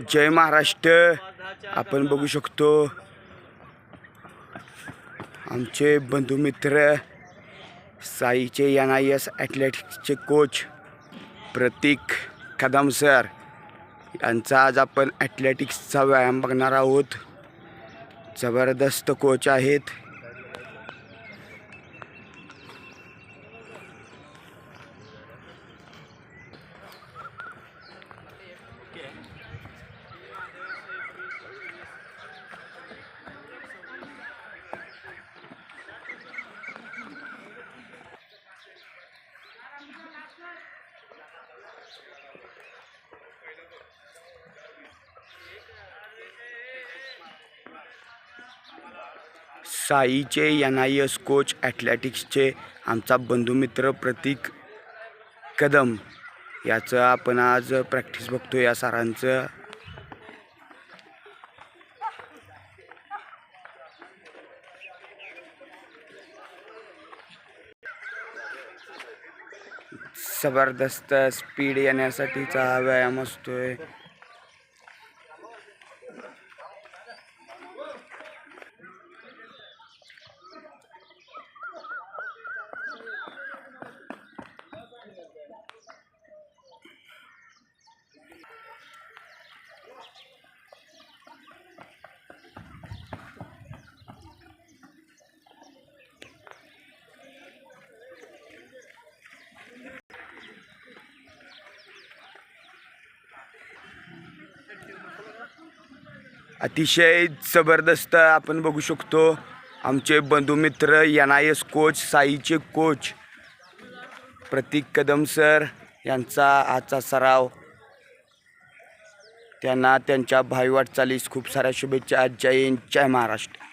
जय महाराष्ट्र. आपण बघू शकतो. आमचे बंधुमित्र साईचे एन आय एस ॲथलेटिक्सचे कोच प्रतीक कदम सर यांचा आज आपण ॲथलेटिक्सचा व्यायाम बघणार आहोत. जबरदस्त कोच आहेत. साईचे एन आय एस कोच ॲथलेटिक्सचे आमचा बंधुमित्र प्रतीक कदम याचं आपण आज प्रॅक्टिस बघतो या सरांचं. जबरदस्त स्पीड येण्यासाठीचा हा व्यायाम असतोय. अतिशय जबरदस्त आपण बघू शकतो. आमचे बंधुमित्र एन आय एस कोच साईचे कोच प्रतीक कदम सर यांचा आजचा सराव. त्यांना त्यांच्या भाई वाटचालीस खूप साऱ्या शुभेच्छा. जय हिंद जय महाराष्ट्र.